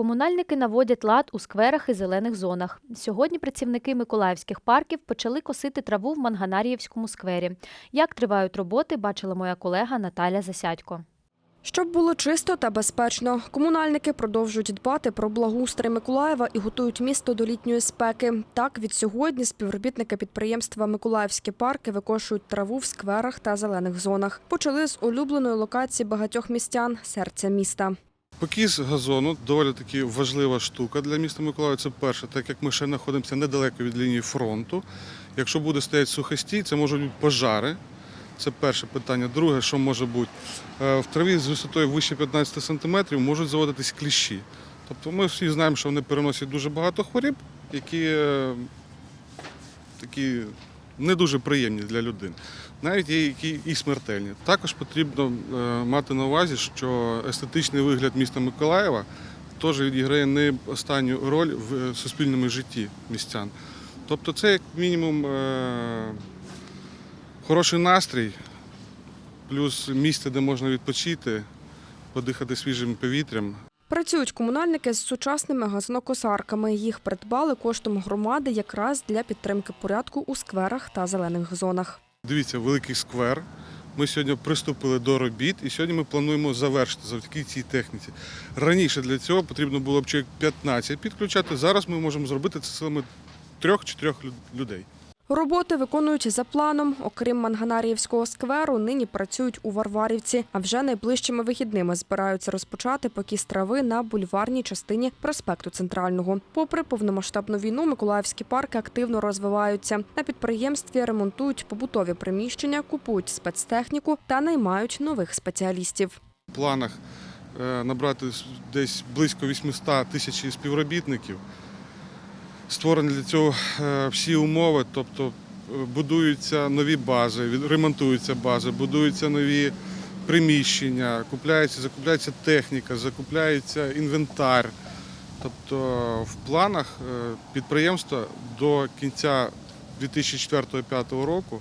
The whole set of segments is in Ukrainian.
Комунальники наводять лад у скверах і зелених зонах. Сьогодні працівники миколаївських парків почали косити траву в Манганаріївському сквері. Як тривають роботи, бачила моя колега Наталя Засядько. Щоб було чисто та безпечно, комунальники продовжують дбати про благоустрій Миколаєва і готують місто до літньої спеки. Так, від сьогодні співробітники підприємства Миколаївські парки викошують траву в скверах та зелених зонах. Почали з улюбленої локації багатьох містян серця міста. Покіс газону доволі таки важлива штука для міста Миколаїва. Це перше, так як ми ще знаходимося недалеко від лінії фронту. Якщо буде стояти сухостій, це можуть бути пожари. Це перше питання. Друге, що може бути, Е, в траві з висотою вище 15 см можуть заводитись кліщі. Тобто ми всі знаємо, що вони переносять дуже багато хворіб, які е, такі не дуже приємні для людини. Навіть є які і смертельні. Також потрібно е, мати на увазі, що естетичний вигляд міста Миколаєва теж відіграє не останню роль в е, суспільному житті містян. Тобто це як мінімум е, хороший настрій, плюс місце, де можна відпочити, подихати свіжим повітрям, Працюють комунальники з сучасними газонокосарками. Їх придбали коштом громади якраз для підтримки порядку у скверах та зелених зонах. Дивіться, великий сквер. Ми сьогодні приступили до робіт, і сьогодні ми плануємо завершити завдяки цій техніці. Раніше для цього потрібно було б чоловік 15 підключати. Зараз ми можемо зробити це силами трьох-чотирьох людей. Роботи виконують за планом. Окрім Манганаріївського скверу, нині працюють у Варварівці, а вже найближчими вихідними збираються розпочати покіс трави на бульварній частині проспекту Центрального. Попри повномасштабну війну, миколаївські парки активно розвиваються. На підприємстві ремонтують побутові приміщення, купують спецтехніку та наймають нових спеціалістів. В планах е, набрати десь близько 800 тисяч співробітників. Створені для цього е, всі умови, тобто е, будуються нові бази, ремонтуються бази, будуються нові приміщення, купляється, закупляється техніка, закупляється інвентар. Тобто в планах е, підприємства до кінця 2004-2005 року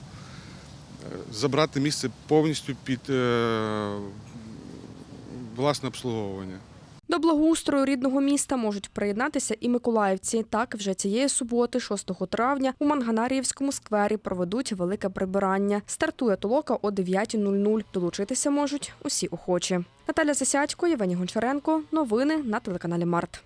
забрати місце повністю під власне обслуговування. До благоустрою рідного міста можуть приєднатися і миколаївці. Так, вже цієї суботи, 6 травня, у Манганаріївському сквері проведуть велике прибирання. Стартує толока о 9.00. Долучитися можуть усі охочі. Наталя Засядько, Євгеній Гончаренко. Новини на телеканалі Март.